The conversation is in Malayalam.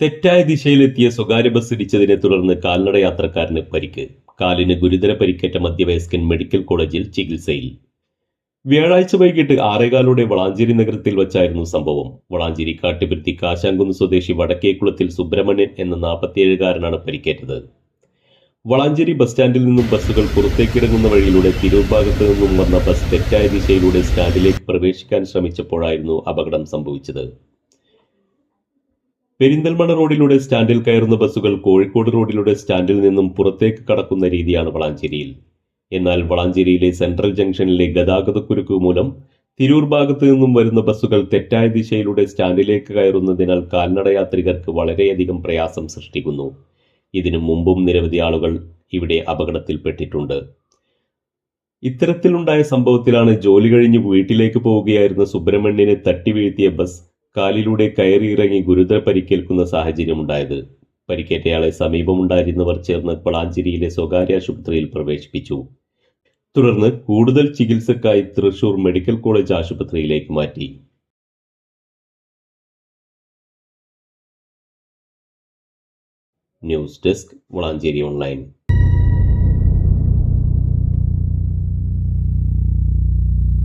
തെറ്റായ ദിശയിലെത്തിയ സ്വകാര്യ ബസ് ഇടിച്ചതിനെ തുടർന്ന് കാൽനട യാത്രക്കാരന് പരിക്ക്. കാലിന് ഗുരുതര പരിക്കേറ്റ മധ്യവയസ്കൻ മെഡിക്കൽ കോളേജിൽ ചികിത്സയിൽ. വ്യാഴാഴ്ച വൈകിട്ട് ആറേകാലോടെ വളാഞ്ചേരി നഗരത്തിൽ വച്ചായിരുന്നു സംഭവം. വളാഞ്ചേരി കാട്ടുപിരുത്തി കാശാങ്കുന്ന് സ്വദേശി വടക്കേക്കുളത്തിൽ സുബ്രഹ്മണ്യൻ എന്ന നാൽപ്പത്തിയേഴുകാരനാണ് പരിക്കേറ്റത്. വളാഞ്ചേരി ബസ് സ്റ്റാൻഡിൽ നിന്നും ബസ്സുകൾ പുറത്തേക്കിറങ്ങുന്ന വഴിയിലൂടെ തിരൂർ ഭാഗത്തു നിന്നും വന്ന ബസ് തെറ്റായ ദിശയിലൂടെ സ്റ്റാൻഡിലേക്ക് പ്രവേശിക്കാൻ ശ്രമിച്ചപ്പോഴായിരുന്നു അപകടം സംഭവിച്ചത്. പെരിന്തൽമണ്ണ റോഡിലൂടെ സ്റ്റാൻഡിൽ കയറുന്ന ബസ്സുകൾ കോഴിക്കോട് റോഡിലൂടെ സ്റ്റാൻഡിൽ നിന്നും പുറത്തേക്ക് കടക്കുന്ന രീതിയാണ് വളാഞ്ചേരിയിൽ. എന്നാൽ വളാഞ്ചേരിയിലെ സെൻട്രൽ ജംഗ്ഷനിലെ ഗതാഗതക്കുരുക്ക് മൂലം തിരൂർ ഭാഗത്തു നിന്നും വരുന്ന ബസ്സുകൾ തെറ്റായ ദിശയിലൂടെ സ്റ്റാൻഡിലേക്ക് കയറുന്നതിനാൽ കാൽനടയാത്രികർക്ക് വളരെയധികം പ്രയാസം സൃഷ്ടിക്കുന്നു. ഇതിനു മുമ്പും നിരവധി ആളുകൾ ഇവിടെ അപകടത്തിൽപ്പെട്ടിട്ടുണ്ട്. ഇത്തരത്തിലുണ്ടായ സംഭവത്തിലാണ് ജോലി കഴിഞ്ഞ് വീട്ടിലേക്ക് പോവുകയായിരുന്ന സുബ്രഹ്മണ്യനെ തട്ടി വീഴ്ത്തിയ ബസ് കാലിലൂടെ കയറിയിറങ്ങി ഗുരുതര പരിക്കേൽക്കുന്ന സാഹചര്യമുണ്ടായത്. പരിക്കേറ്റയാളെ സമീപമുണ്ടായിരുന്നവർ ചേർന്ന് വളാഞ്ചേരിയിലെ സ്വകാര്യ ആശുപത്രിയിൽ പ്രവേശിപ്പിച്ചു. തുടർന്ന് കൂടുതൽ ചികിത്സക്കായി തൃശൂർ മെഡിക്കൽ കോളേജ് ആശുപത്രിയിലേക്ക് മാറ്റി. News desk Valanchery online.